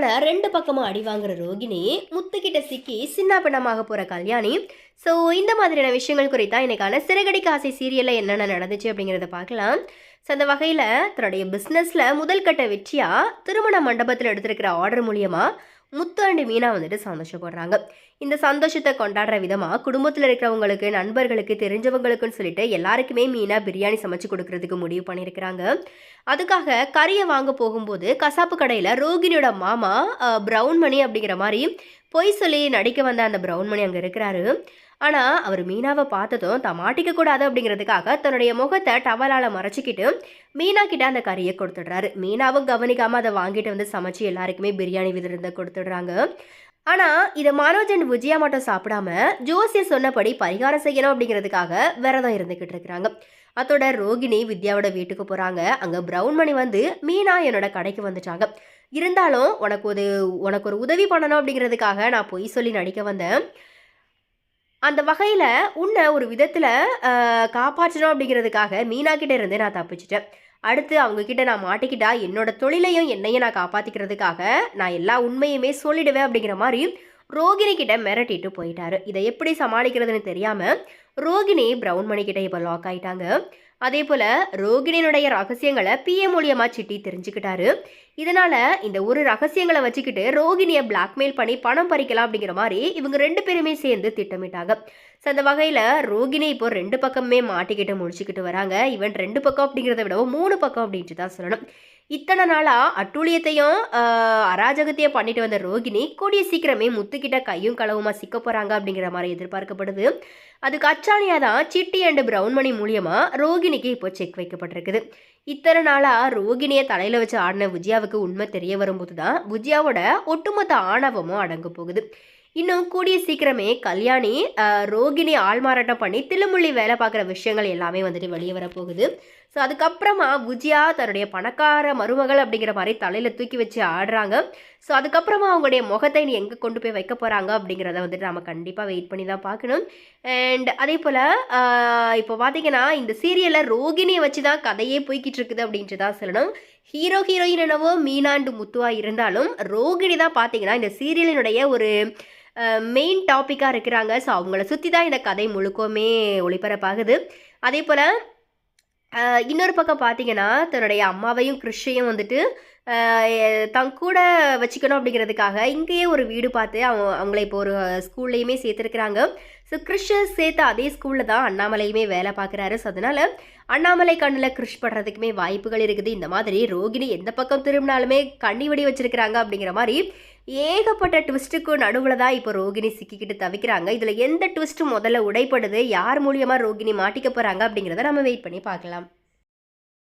போல ரெண்டு பக்கமும் அடி வாங்குற ரோகிணி முத்துக்கிட்ட சிக்கி சின்ன பின்னமாக போற கல்யாணி. ஸோ இந்த மாதிரியான விஷயங்கள் குறித்தா இன்னைக்கான சிறகடிக்க ஆசை சீரியல்ல என்னென்ன நடந்துச்சு அப்படிங்கிறத பார்க்கலாம். ஸோ அந்த வகையில் தன்னுடைய பிஸ்னஸில் முதல் கட்ட வெற்றியாக திருமண மண்டபத்தில் எடுத்திருக்கிற ஆர்டர் மூலியமாக முத்து அண்டு மீனா வந்துட்டு சந்தோஷப்படுறாங்க. இந்த சந்தோஷத்தை கொண்டாடுற விதமாக குடும்பத்தில் இருக்கிறவங்களுக்கு நண்பர்களுக்கு தெரிஞ்சவங்களுக்குன்னு சொல்லிட்டு எல்லாருக்குமே மீனா பிரியாணி சமைச்சு கொடுக்கறதுக்கு முடிவு பண்ணியிருக்கிறாங்க. அதுக்காக கறியை வாங்க போகும்போது கசாப்பு கடையில் ரோகிணியோட மாமா பிரவுன் மணி அப்படிங்கிற மாதிரி பொய் சொல்லி நடிக்க வந்த அந்த பிரவுன்மணி அங்கே இருக்கிறாரு. ஆனால் அவர் மீனாவை பார்த்ததும் தான் மாட்டிக்க கூடாது அப்படிங்கிறதுக்காக தன்னுடைய முகத்தை டவலால் மறைச்சிக்கிட்டு மீனா கிட்ட அந்த கறியை கொடுத்துடுறாரு. மீனாவும் கவனிக்காமல் அதை வாங்கிட்டு வந்து சமைச்சு எல்லாருக்குமே பிரியாணி விதிருந்த கொடுத்துடுறாங்க. ஆனால் இதை மனோஜ் அண்ட் விஜயா மட்டும் சாப்பிடாம ஜோசியர் சொன்னபடி பரிகாரம் செய்யணும் அப்படிங்கிறதுக்காக விரதம் இருந்துக்கிட்டு இருக்கிறாங்க. அதோட ரோகிணி வித்யாவோட வீட்டுக்கு போகிறாங்க அங்கே பிரவுன் மணி வந்து மீனா என்னோட கடைக்கு வந்துட்டாங்க. இருந்தாலும் உனக்கு ஒரு உனக்கு ஒரு உதவி பண்ணணும் அப்படிங்கிறதுக்காக நான் பொய் சொல்லி நடிக்க வந்தேன். அந்த வகையில் உன்னை ஒரு விதத்தில் காப்பாற்றணும் அப்படிங்கிறதுக்காக மீனா கிட்டே இருந்து நான் தப்பிச்சிட்டேன். அடுத்து அவங்கக்கிட்ட நான் மாட்டிக்கிட்டா என்னோட தொழிலையும் என்னையும் நான் காப்பாற்றிக்கிறதுக்காக நான் எல்லா உண்மையுமே சொல்லிடுவேன் அப்படிங்கிற மாதிரி ரோகிணி கிட்ட மிரட்டிட்டு போயிட்டாரு. இதை எப்படி சமாளிக்கிறதுன்னு தெரியாம ரோகிணி பிரவுன் மணி கிட்ட இப்போ லாக் ஆயிட்டாங்க. அதே போல ரோகிணியினுடைய ரகசியங்களை பிஏ மூலியமா சிட்டி தெரிஞ்சுக்கிட்டாரு. இதனால இந்த ஒரு ரகசியங்களை வச்சுக்கிட்டு ரோகிணியை பிளாக்மெயில் பண்ணி பணம் பறிக்கலாம் அப்படிங்கிற மாதிரி இவங்க ரெண்டு பேருமே சேர்ந்து திட்டமிட்டாங்க. ஸோ அந்த வகையில் ரோகிணி இப்போ ரெண்டு பக்கமே மாட்டிக்கிட்டு முடிச்சுக்கிட்டு வராங்க. இவன் ரெண்டு பக்கம் அப்படிங்கிறத விடவும் மூணு பக்கம் அப்படின்ட்டு தான் சொல்லணும். இத்தனை நாளாக அட்டூழியத்தையும் அராஜகத்தையும் பண்ணிட்டு வந்த ரோகிணி கூடிய சீக்கிரமே முத்துக்கிட்ட கையும் களவுமா சிக்க போகிறாங்க அப்படிங்கிற மாதிரி எதிர்பார்க்கப்படுது. அதுக்கு அச்சாணியாக தான் சிட்டி அண்ட் பிரவுன் மணி மூலியமாக ரோகிணிக்கு இப்போ செக் வைக்கப்பட்டிருக்குது. இத்தனை நாளாக ரோகிணியை தலையில் வச்சு ஆடின விஜயாவுக்கு உண்மை தெரிய வரும்போது தான் விஜயாவோட ஒட்டுமொத்த ஆணவமும் அடங்க போகுது. இன்னும் கூடிய சீக்கிரமே கல்யாணி ரோகிணி ஆள்மாறாட்டம் பண்ணி தில்லுமுள்ளி வேலை பார்க்குற விஷயங்கள் எல்லாமே வந்துட்டு வெளியே வரப்போகுது. ஸோ அதுக்கப்புறமா விஜயா தன்னுடைய பணக்கார மருமகள் அப்படிங்கிற மாதிரி தலையில் தூக்கி வச்சு ஆடுறாங்க. ஸோ அதுக்கப்புறமா அவங்களுடைய முகத்தை நீ எங்கே கொண்டு போய் வைக்க போகிறாங்க அப்படிங்கிறத வந்துட்டு நம்ம கண்டிப்பாக வெயிட் பண்ணி தான் பார்க்கணும். அண்ட் அதே போல் இப்போ பார்த்தீங்கன்னா இந்த சீரியலில் ரோகிணியை வச்சு தான் கதையே போய்கிட்டு இருக்குது அப்படின்ட்டு தான் சொல்லணும். ஹீரோ ஹீரோயின் என்னவோ மீனாண்டு முத்துவா இருந்தாலும் ரோகிணி தான் பார்த்தீங்கன்னா இந்த சீரியலினுடைய ஒரு மெயின் டாப்பிக்காக இருக்கிறாங்க. ஸோ அவங்கள சுற்றி தான் இந்த கதை முழுக்கவுமே ஒளிபரப்பாகுது. அதே போல் இன்னொரு பக்கம் பார்த்தீங்கன்னா தன்னுடைய அம்மாவையும் கிறிஷையும் வந்துட்டு தன் கூட வச்சுக்கணும் அப்படிங்கிறதுக்காக இங்கேயே ஒரு வீடு பார்த்து அவங்க அவங்கள இப்போ ஒரு ஸ்கூல்லையுமே சேர்த்துருக்குறாங்க. ஸோ கிறிஷை சேர்த்து அதே ஸ்கூலில் தான் அண்ணாமலையுமே வேலை பார்க்குறாரு ஸோ அதனால் அண்ணாமலை கண்ணில் கிறிஷ் படுறதுக்குமே வாய்ப்புகள் இருக்குது. இந்த மாதிரி ரோகிணி எந்த பக்கம் திரும்பினாலுமே கண்ணி வெடி வச்சுருக்கிறாங்க அப்படிங்கிற மாதிரி ஏகப்பட்ட ட்விஸ்ட்டுக்கு நடுவில் தான் இப்போ ரோகிணி சிக்கிக்கிட்டு தவிக்கிறாங்க. இதில் எந்த ட்விஸ்ட்டு முதல்ல உடைப்படுது? யார் மூலியமாக ரோகிணி மாட்டிக்க போகிறாங்க அப்படிங்கிறத நம்ம வெயிட் பண்ணி பார்க்கலாம்.